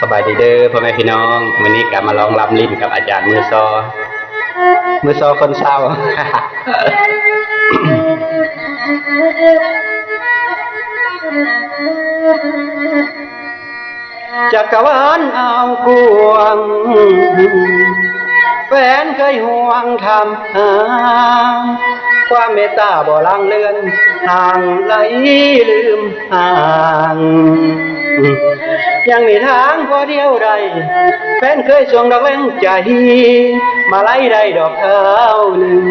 สบายดีเด้อพ่อแม่พี่น้อง วันนี้กลับมาลองลำลิ้นกับอาจารย์มือซอ มือซอคนเศร้า จักรวาลเอากวง แฟนเคยห่วงทำหาความเมตตาบ่ลังเลือนห่างไหลลืมห่าง ยังมีทางพอเดียวใดแฟนเคยส่งดอกแวงใจ มาไล่ได้ดอกเท้าหนึ่ง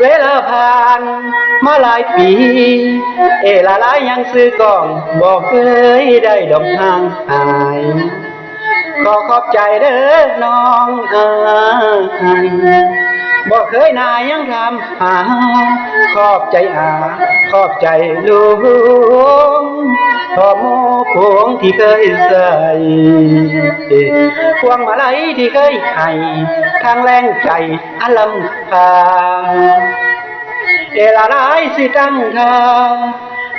เวลาผ่านมาหลายปี เอลาลายยังซื้อกล่อง บอกเคยได้ดอกทางหายขอขอบใจเด้อน้องอายบอกเคยนายยังทำหา ขอบใจอา ขอบใจลุง ขอบโมพวงที่เคยใส่พวงมาลัยที่เคยให้ทางแรงใจอลัมพาเอลาลายสิตั้งทา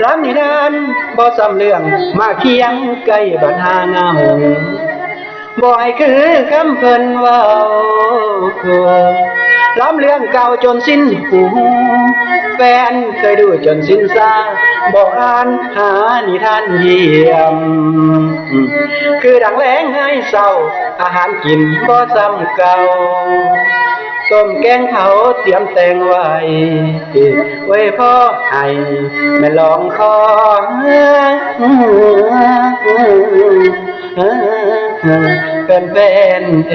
ลำนิทานบ่ซ้ำเรื่องมาเคียงใกล้บันหาเงาบ่ให้คือคำเพิ่นว้าลำเรื่องเก่าจนสิ้นหู แฟนเคยดูจนสิ้นซาบอกอ่านหานิทานเยี่ยม คือดังแรงให้เศร้า อาหารกินบ่ซ้ำเก่าต้มแกงเขาเตรียมแตงไว้ ไว้พ่อให้แม่ลองคอเป็นเป็นๆเอ